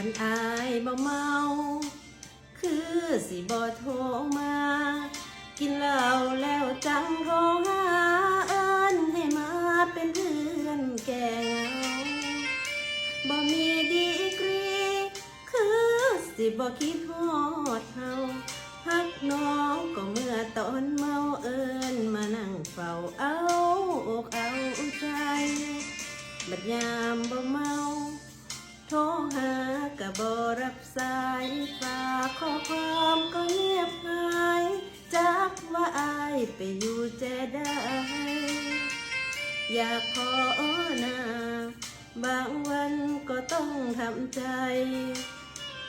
คันอายบ่เมา คือสิบ่โทรมา กินเหล้าแล้วจังโทรหาเอิ้นให้มาเป็นเพื่อนแก่เงาบ่มีดีกรี คือสิบ่คิดฮอดเฮาฮักน้องก็เมื่อตอนเมาเอิญมานั่งเฝ้าเอาอกเอาใจบัดยามบ่เมา โทรหาก็บ่รับสายฝากข้อความก็เงียบหายจักว่าอายไปอยู่แจได้ อยากขอหนาบางวันก็ต้องทำใจ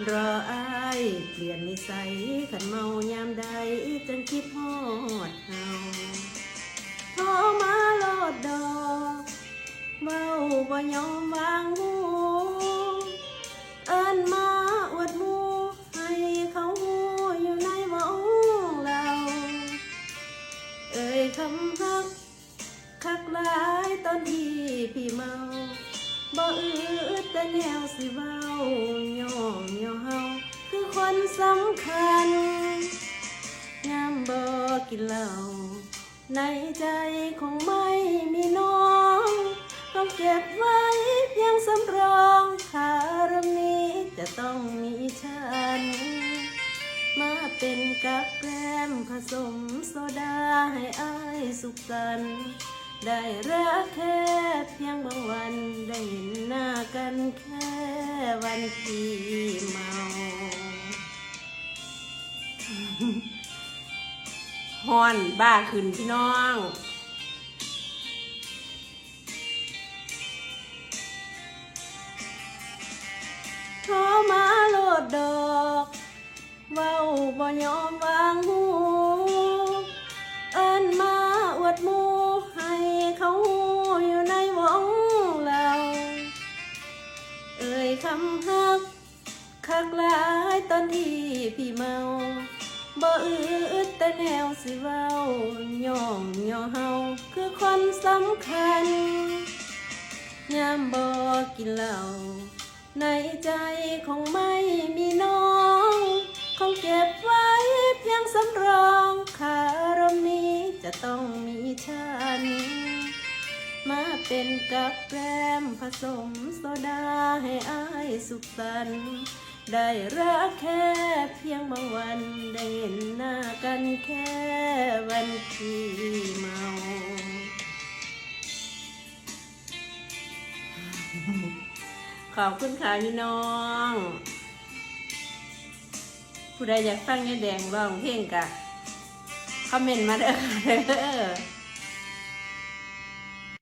รออายเปลี่ยนนิสัยขันเมายามใดจนคิดฮอดเฮาโทรมาโลดดอกเมาบ่ยอมวางหู มาอวดมูให้เขาหูอยู่ในหมองเรา เอ่ยคำฮักคักหลายตอนที่พี่เมาบ่อืดแต่แนวสิเว้าย่องย่อเฮาคือคนสำคัญยามบ่กินเหล้าในใจคงไม่มีน้องต้องเก็บไว้เพียงสำรองคารม เป็นกับแกล้มผสมโซดาให้อายสุขสัน ได้รักแค่เพียงบางวัน ได้เห็นหน้ากันแค่วันที่เมาฮอนบ้าขึ้นพี่น้องโทรมาโลดด เว้าบ่ยอมวางหูเอิ้นมาอวดมูให้เขาหูอยู่ในวงเราเอ่ยคำฮักคักหลายตอนที่พี่เมาบ่อืดแต่แนวสิเว้าย่องย่อเฮาคือคนสำคัญยามบ่กินเหล้าในใจคงไม่มี จะต้องมีฉัน มาเป็นกับแกล้มผสมโซดาให้อายสุขสันต์ได้รักแค่เพียงบางวัน ได้เห็นหน้ากันแค่วันที่เมาขอบคุณค่ะพี่น้อง ผู้ใดอยากฟังยายแดงร้องเพลงกะ คอมเมนต์มาเด้อค่ะเด้อ